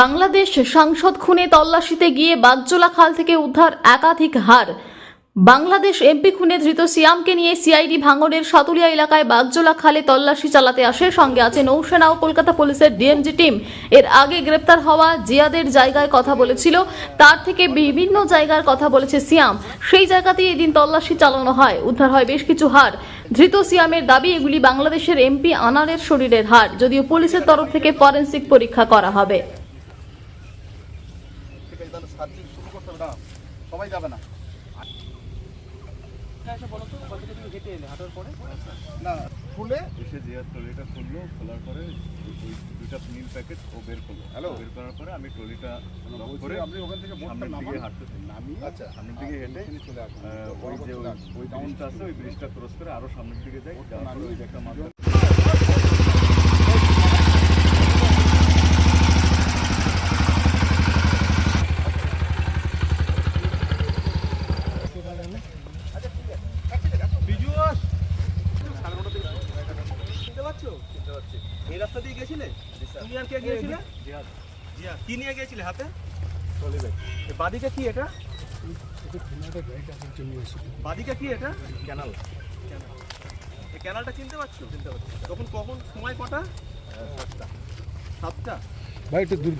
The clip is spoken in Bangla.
বাংলাদেশ সাংসদ খুনে তল্লাশিতে গিয়ে বাগজোলা খাল থেকে উদ্ধার একাধিক হার। বাংলাদেশ এমপি খুনে ধৃত সিয়ামকে নিয়ে সিআইডি ভাঙনের সাতুলিয়া এলাকায় বাগজোলা খালে তল্লাশি চালাতে আসে। সঙ্গে আছে নৌসেনা ও কলকাতা পুলিশের ডিএমজি টিম। এর আগে গ্রেপ্তার হওয়া জিয়াদের জায়গায় কথা বলেছিল। তার থেকে বিভিন্ন জায়গার কথা বলেছে সিয়াম। সেই জায়গাতেই এদিন তল্লাশি চালানো হয়। উদ্ধার হয় বেশ কিছু হার। ধৃত সিয়ামের দাবি, এগুলি বাংলাদেশের এমপি আনারের শরীরের হার। যদিও পুলিশের তরফ থেকে ফরেনসিক পরীক্ষা করা হবে। আছে তাহলে সার্চিং শুরু করতে হবে না সবাই যাবে না। না খুলে? এসে যে ট্রলিটা খুললো খোলার পরে ওই নীল প্যাকেট ও বের করল। Hello? বের করার পরে আমি ট্রলিটা করে আপনি ওখান থেকে সামনের দিকে নামি আচ্ছা সামনের দিকে হেঁটে এখানে চলে আসুন। ওই যে ওই- ব্রিজটা আছে ওই ব্রিজটা ক্রস করে আরও সামনের দিকে যাই পরে চিনতে পারছি। এই রাস্তা দিয়ে গেছিলে? তুমি আর কে গিয়েছিলে? জিয়া কি নিয়ে গিয়েছিলে হাতে? এ বাদিকে কি এটা? বাদিকে কি এটা? ক্যানাল। এই ক্যানালটা চিনতে পারছ? চিনতে পারছ। তখন কখন? সময় কটা? সাতটা? ভাই একটু দূর